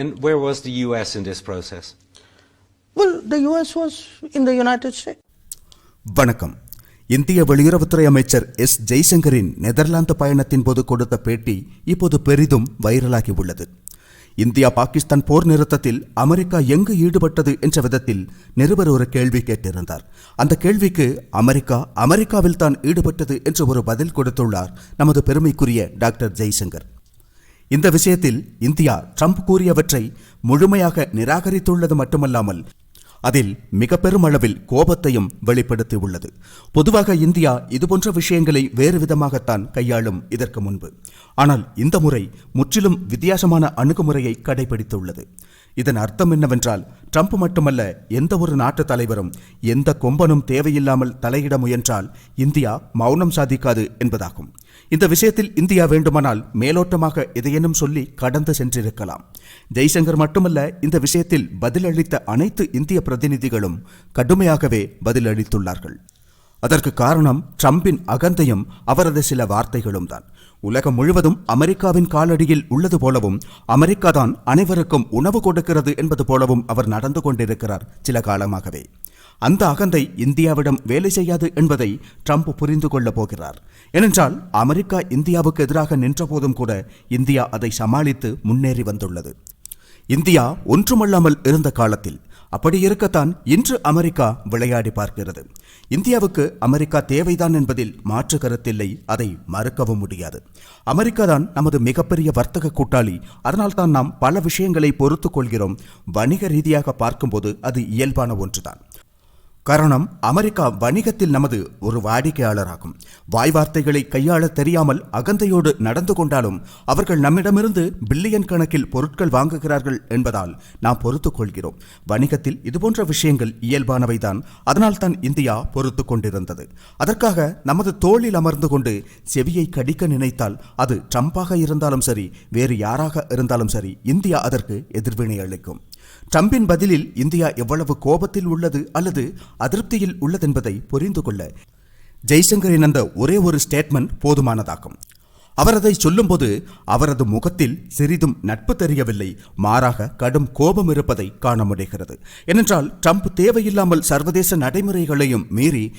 And where was the US in this process? Well, the US was in the United States. வணக்கம். இந்திய வெளியுறவுத்துறை அமைச்சர் S. ஜெய்சங்கரின் Netherlands பயணத்தின் போது கொடுத்த பேட்டி இப்போது பெரிதும் வைரலாகி உள்ளது. இந்தியா பாகிஸ்தான் போர் நிறுத்தத்தில் அமெரிக்கா எங்கு ஈடுபட்டது என்ற விதத்தில் நிருபர் ஒரு கேள்வி கேட்டிருந்தார். அந்த கேள்விக்கு அமெரிக்கா அமெரிக்காவில் தான் ஈடுபட்டது என்று ஒரு பதில் கொடுத்துள்ளார் நமது பெருமைக்குரிய டாக்டர் ஜெய்சங்கர். இந்த விஷயத்தில் இந்தியா ட்ரம்ப் கூறியவற்றை முழுமையாக நிராகரித்துள்ளது மட்டுமல்லாமல் அதில் மிக பெருமளவில் கோபத்தையும் வெளிப்படுத்தியுள்ளது. பொதுவாக இந்தியா இதுபோன்ற விஷயங்களை வேறு விதமாகத்தான் கையாளும் இதற்கு முன்பு. ஆனால் இந்த முறை முற்றிலும் வித்தியாசமான அணுகுமுறையை கடைபிடித்துள்ளது. இதன் அர்த்தம் என்னவென்றால் ட்ரம்ப் மட்டுமல்ல எந்த ஒரு நாட்டு தலைவரும் எந்த கொம்பனும் தேவையில்லாமல் தலையிட முயன்றால் இந்தியா மௌனம் சாதிக்காது என்பதாகும். இந்த விஷயத்தில் இந்தியா வேண்டுமானால் மேலோட்டமாக எதையேனும் சொல்லி கடந்து சென்றிருக்கலாம். ஜெய்சங்கர் மட்டுமல்ல இந்த விஷயத்தில் பதிலளித்த அனைத்து இந்திய பிரதிநிதிகளும் கடுமையாகவே பதிலளித்துள்ளார்கள். அதற்கு காரணம் ட்ரம்பின் அகந்தையும் அவரது சில வார்த்தைகளும் தான் உலகம் முழுவதும் அமெரிக்காவின் காலடியில் உள்ளது போலவும் அமெரிக்கா தான் அனைவருக்கும் உணவு கொடுக்கிறது என்பது போலவும் அவர் நடந்து கொண்டிருக்கிறார் சில காலமாகவே. அந்த அகந்தை இந்தியாவிடம் வேலை செய்யாது என்பதை ட்ரம்ப் புரிந்து கொள்ளப் போகிறார். ஏனென்றால் அமெரிக்கா இந்தியாவுக்கு எதிராக நின்றபோதும் கூட இந்தியா அதை சமாளித்து முன்னேறி வந்துள்ளது. இந்தியா ஒன்றுமல்லாமல் இருந்த காலத்தில் அப்படி இருக்கத்தான் இன்று அமெரிக்கா விளையாடி பார்க்கிறது. இந்தியாவுக்கு அமெரிக்கா தேவைதான் என்பதில் மாற்று கருத்தில்லை. அதை மறுக்கவும் முடியாது. அமெரிக்கா தான் நமது மிகப்பெரிய வர்த்தக கூட்டாளி. அதனால்தான் நாம் பல விஷயங்களை பொறுத்துக்கொள்கிறோம் வணிக ரீதியாக பார்க்கும்போது அது இயல்பான ஒன்றுதான். காரணம் அமெரிக்கா வணிகத்தில் நமது ஒரு வாடிக்கையாளராகும். வாய் வார்த்தைகளை கையாள தெரியாமல் அகந்தையோடு நடந்து கொண்டாலும் அவர்கள் நம்மிடமிருந்து பில்லியன் கணக்கில் பொருட்கள் வாங்குகிறார்கள் என்பதால் நாம் பொறுத்துக் கொள்கிறோம். வணிகத்தில் இதுபோன்ற விஷயங்கள் இயல்பானவைதான். அதனால் தான் இந்தியா பொறுத்து கொண்டிருந்தது. அதற்காக நமது தோளில் அமர்ந்து கொண்டு செவியை கடிக்க நினைத்தால் அது ட்ரம்பாக இருந்தாலும் சரி வேறு யாராக இருந்தாலும் சரி இந்தியா அதற்கு எதிர்வினை அளிக்கும். ட்ரம்பின் பதிலில் இந்தியா எவ்வளவு கோபத்தில் உள்ளது அல்லது அதிருப்தியில் உள்ளதென்பதை புரிந்து கொள்ள ஜெய்சங்கரின் அந்த ஒரே ஒரு ஸ்டேட்மெண்ட் போதுமானதாகும். அவர் அதை சொல்லும்போது அவரது முகத்தில் சிறிதும் நட்பு தெரியவில்லை. மாறாக கடும் கோபம் இருப்பதை காண முடிகிறது. ஏனென்றால் ட்ரம்ப் தேவையில்லாமல் சர்வதேச நடைமுறைகளையும் மீறி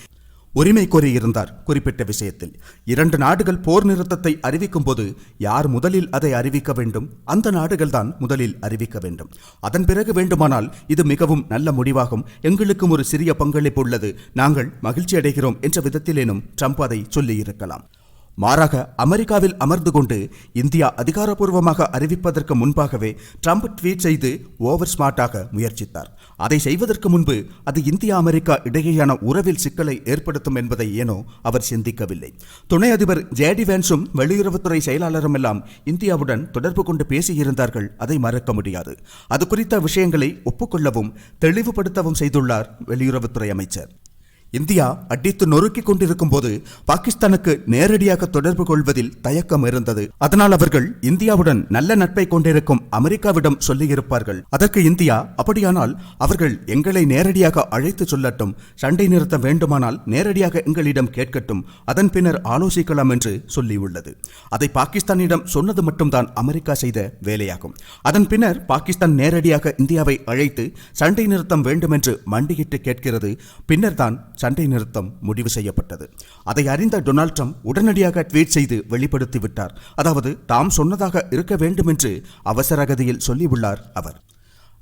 உரிமை கோரியிருந்தார் குறிப்பிட்ட விஷயத்தில். இரண்டு நாடுகள் போர் நிறுத்தத்தை அறிவிக்கும் போது யார் முதலில் அதை அறிவிக்க வேண்டும்? அந்த நாடுகள்தான் முதலில் அறிவிக்க வேண்டும். அதன் பிறகு வேண்டுமானால் இது மிகவும் நல்ல முடிவாகும். எங்களுக்கும் ஒரு சிறிய பங்களிப்பு உள்ளது. நாங்கள் மகிழ்ச்சி அடைகிறோம் என்ற விதத்திலேனும் ட்ரம்ப் அதை சொல்லியிருக்கலாம். மாறாக அமெரிக்காவில் அமர்ந்து கொண்டு இந்தியா அதிகாரப்பூர்வமாக அறிவிப்பதற்கு முன்பாகவே ட்ரம்ப் ட்வீட் செய்து ஓவர் ஸ்மார்ட்டாக முயற்சித்தார். அதை செய்வதற்கு முன்பு அது இந்தியா அமெரிக்கா இடையேயான உறவில் சிக்கலை ஏற்படுத்தும் என்பதை ஏனோ அவர் சிந்திக்கவில்லை. துணை அதிபர் ஜேடி வேன்ஸும் வெளியுறவுத்துறை செயலாளரும் எல்லாம் இந்தியாவுடன் தொடர்பு கொண்டு பேசியிருந்தார்கள். அதை மறக்க முடியாது. அது குறித்த விஷயங்களை ஒப்புக்கொள்ளவும் தெளிவுபடுத்தவும் செய்துள்ளார் வெளியுறவுத்துறை அமைச்சர். இந்தியா அடித்து நொறுக்கிக் கொண்டிருக்கும் போது பாகிஸ்தானுக்கு நேரடியாக தொடர்பு கொள்வதில் தயக்கம் இருந்தது. அதனால் அவர்கள் இந்தியாவுடன் நல்ல நட்பை கொண்டிருக்கும் அமெரிக்காவிடம் சொல்லியிருப்பார்கள். அதற்கு இந்தியா அப்படியானால் அவர்கள் எங்களை நேரடியாக அழைத்து சொல்லட்டும். சண்டை நிறுத்த வேண்டுமானால் நேரடியாக எங்களிடம் கேட்கட்டும். அதன் பின்னர் ஆலோசிக்கலாம் என்று சொல்லியுள்ளது. அதை பாகிஸ்தானிடம் சொன்னது மட்டும்தான் அமெரிக்கா செய்த வேலையாகும். அதன் பின்னர் பாகிஸ்தான் நேரடியாக இந்தியாவை அழைத்து சண்டை நிறுத்தம் வேண்டும் என்று மண்டியிட்டு கேட்கிறது. பின்னர் தான் சண்டை நிறுத்தம் முடிவு செய்யப்பட்டது. அதை அறிந்த டொனால்ட் ட்ரம்ப் உடனடியாக ட்வீட் செய்து வெளிப்படுத்திவிட்டார் அதாவது தாம் சொன்னதாக இருக்க வேண்டும் என்று அவசரகதியில் சொல்லியுள்ளார் அவர்.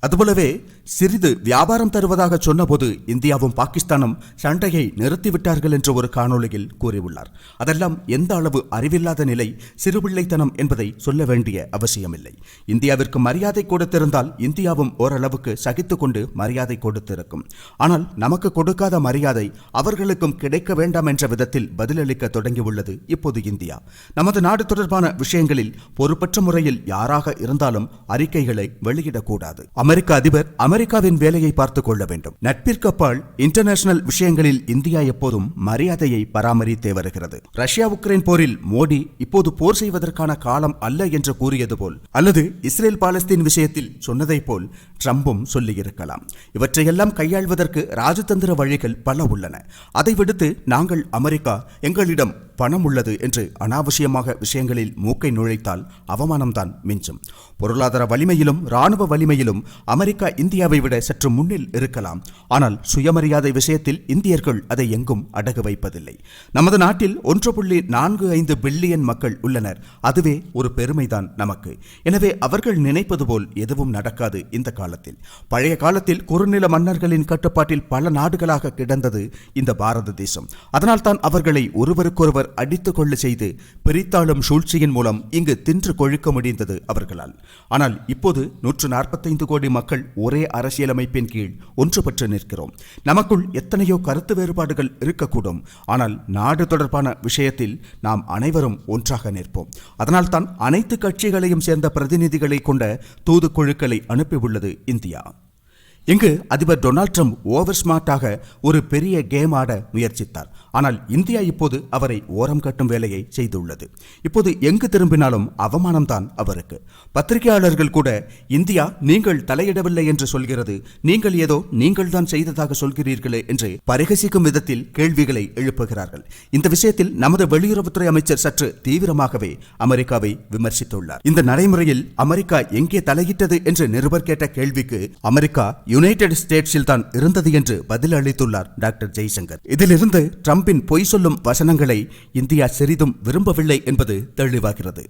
அதுபோலவே சிறிது வியாபாரம் தருவதாக சொன்னபோது இந்தியாவும் பாகிஸ்தானும் சண்டையை நிறுத்திவிட்டார்கள் என்று ஒரு காணொளியில் கூறியுள்ளார். அதெல்லாம் எந்த அளவு அறிவில்லாத நிலை சிறுபிள்ளைத்தனம் என்பதை சொல்ல வேண்டிய அவசியமில்லை. இந்தியாவிற்கு மரியாதை கொடுத்திருந்தால் இந்தியாவும் ஓரளவுக்கு சகித்து கொண்டு மரியாதை கொடுத்திருக்கும். ஆனால் நமக்கு கொடுக்காத மரியாதை அவர்களுக்கும் கிடைக்க வேண்டாம் என்ற விதத்தில் பதிலளிக்க தொடங்கியுள்ளது இப்போது இந்தியா. நமது நாடு தொடர்பான விஷயங்களில் பொறுப்பற்ற முறையில் யாராக இருந்தாலும் அறிக்கைகளை வெளியிடக்கூடாது. அமெரிக்க அதிபர் அமெரிக்காவின் வேலையை பார்த்துக் கொள்ள வேண்டும். நட்பிற்கப்பால் இன்டர்நேஷனல் விஷயங்களில் இந்தியா எப்போதும் மரியாதையை பராமரித்தே வருகிறது. ரஷ்யா உக்ரைன் போரில் மோடி இப்போது போர் செய்வதற்கான காலம் அல்ல என்று கூறியது போல் அல்லது இஸ்ரேல் பாலஸ்தீன் விஷயத்தில் சொன்னதைப் போல் ட்ரம்பும் சொல்லியிருக்கலாம். இவற்றையெல்லாம் கையாள்வதற்கு ராஜதந்திர வழிகள் பல உள்ளன. அதை விடுத்து நாங்கள் அமெரிக்கா எங்களிடம் பணம் உள்ளது என்று அனாவசியமாக விஷயங்களில் மூக்கை நுழைத்தால் அவமானம்தான் மிஞ்சும். பொருளாதார வலிமையிலும் ராணுவ வலிமையிலும் அமெரிக்கா இந்தியாவை விட சற்று முன்னில் இருக்கலாம். ஆனால் சுயமரியாதை விஷயத்தில் இந்தியர்கள் அதை எங்கும் அடகு வைப்பதில்லை. நமது நாட்டில் ஒன்று புள்ளி நான்கு ஐந்து பில்லியன் மக்கள் உள்ளனர். அதுவே ஒரு பெருமைதான் நமக்கு. எனவே அவர்கள் நினைப்பது போல் எதுவும் நடக்காது இந்த காலத்தில். பழைய காலத்தில் குறுநில மன்னர்களின் கட்டுப்பாட்டில் பல நாடுகளாக கிடந்தது இந்த பாரத தேசம். அதனால்தான் அவர்களை ஒருவருக்கொருவர் அடித்துக் கொள்ள செய்து பிரித்தாளும் சூழ்ச்சியின் மூலம் இங்கு தின்று கொழுக்க முடிந்தது அவர்களால். ஆனால் இப்போது நூற்று நாற்பத்தைந்து கோடி மக்கள் ஒரே அரசியலமைப்பின் கீழ் ஒன்றுபட்டு நிற்கிறோம். நமக்குள் எத்தனையோ கருத்து வேறுபாடுகள் இருக்கக்கூடும். ஆனால் நாடு தொடர்பான விஷயத்தில் நாம் அனைவரும் ஒன்றாக நிற்போம். அதனால்தான் அனைத்து கட்சிகளையும் சேர்ந்த பிரதிநிதிகளை கொண்ட தூதுக்குழுக்களை அனுப்பியுள்ளது இந்தியா. இங்கு அதிபர் டொனால்ட் ட்ரம்ப் ஓவர் ஸ்மார்ட்டாக ஒரு பெரிய கேம் ஆட முயற்சித்தார். ஆனால் இந்தியா இப்போது அவரை ஓரம் கட்டும் வேலையை செய்துள்ளது. இப்போது எங்கு திரும்பினாலும் அவமானம்தான் அவருக்கு. பத்திரிகையாளர்கள் கூட இந்தியா நீங்கள் தலையிடவில்லை என்று சொல்கிறது. நீங்கள் ஏதோ நீங்கள் தான் செய்ததாக சொல்கிறீர்களே என்று பரிகசிக்கும் விதத்தில் கேள்விகளை எழுப்புகிறார்கள். இந்த விஷயத்தில் நமது வெளியுறவுத்துறை அமைச்சர் சற்று தீவிரமாகவே அமெரிக்காவை விமர்சித்துள்ளார். இந்த நடைமுறையில் அமெரிக்கா எங்கே தலையிட்டது என்று நிருபர் கேட்ட கேள்விக்கு அமெரிக்கா யுனைடெட் ஸ்டேட்ஸில் தான் இருந்தது என்று பதில் அளித்துள்ளார் டாக்டர் ஜெய்சங்கர். இதிலிருந்து ட்ரம்பின் பொய் சொல்லும் வசனங்களை இந்தியா சிறிதும் விரும்பவில்லை என்பது தெளிவாகிறது.